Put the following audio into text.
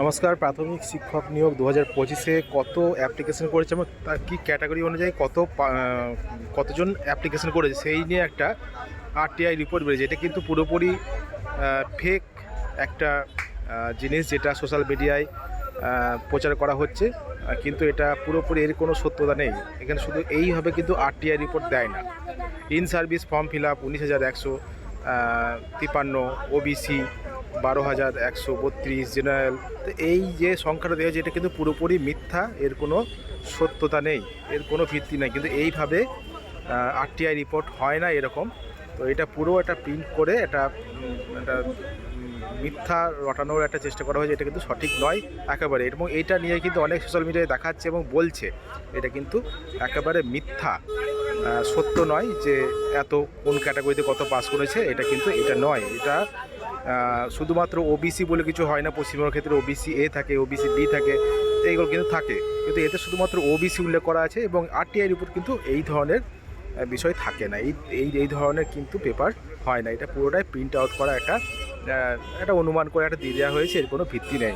নমস্কার, প্রাথমিক শিক্ষক নিয়োগ দু হাজার পঁচিশে কত অ্যাপ্লিকেশন করেছে এবং তার কী ক্যাটাগরি অনুযায়ী কত কতজন অ্যাপ্লিকেশন করেছে? সেই নিয়ে একটা আরটিআই রিপোর্ট বেরিয়েছে। এটা কিন্তু পুরোপুরি ফেক একটা জিনিস যেটা সোশ্যাল মিডিয়ায় প্রচার করা হচ্ছে। কিন্তু এটা পুরোপুরি এর কোনো সত্যতা নেই। এখানে শুধু এইভাবে কিন্তু আরটিআই রিপোর্ট দেয় না। In service form fill up উনিশ হাজার একশো তিপান্ন ওবিসি বারো হাজার একশো বত্রিশ জেনারেল। তো এই যে সংখ্যাটা দেওয়া হয়েছে, এটা কিন্তু পুরোপুরি মিথ্যা, এর কোনো সত্যতা নেই, এর কোনো ভিত্তি নেই। কিন্তু এইভাবে আরটিআই রিপোর্ট হয় না এরকম। তো এটা পুরো একটা প্রিন্ট করে এটা একটা মিথ্যা রটানোর একটা চেষ্টা করা হয়েছে, এটা কিন্তু সঠিক নয় একেবারে। এবং এইটা নিয়ে কিন্তু অনেক সোশ্যাল মিডিয়ায় দেখাচ্ছে এবং বলছে, এটা কিন্তু একেবারে মিথ্যা। সত্য নয় যে এত কোন ক্যাটাগরিতে কত পাস করেছে, এটা কিন্তু এটা নয়। এটা শুধুমাত্র ওবিসি বলে কিছু হয় না, পশ্চিমবঙ্গের ক্ষেত্রে ওবিসি এ থাকে ওবিসি বি থাকে এইগুলো কিন্তু থাকে। কিন্তু এতে শুধুমাত্র ওবিসি উল্লেখ করা আছে এবং আরটিআইয়ের উপর কিন্তু এই ধরনের বিষয় থাকে না। এই এই এই ধরনের কিন্তু পেপার হয় না। এটা পুরোটাই প্রিন্ট আউট করা একটা একটা অনুমান করে, একটা দিয়ে দেওয়া হয়েছে, এর কোনো ভিত্তি নেই।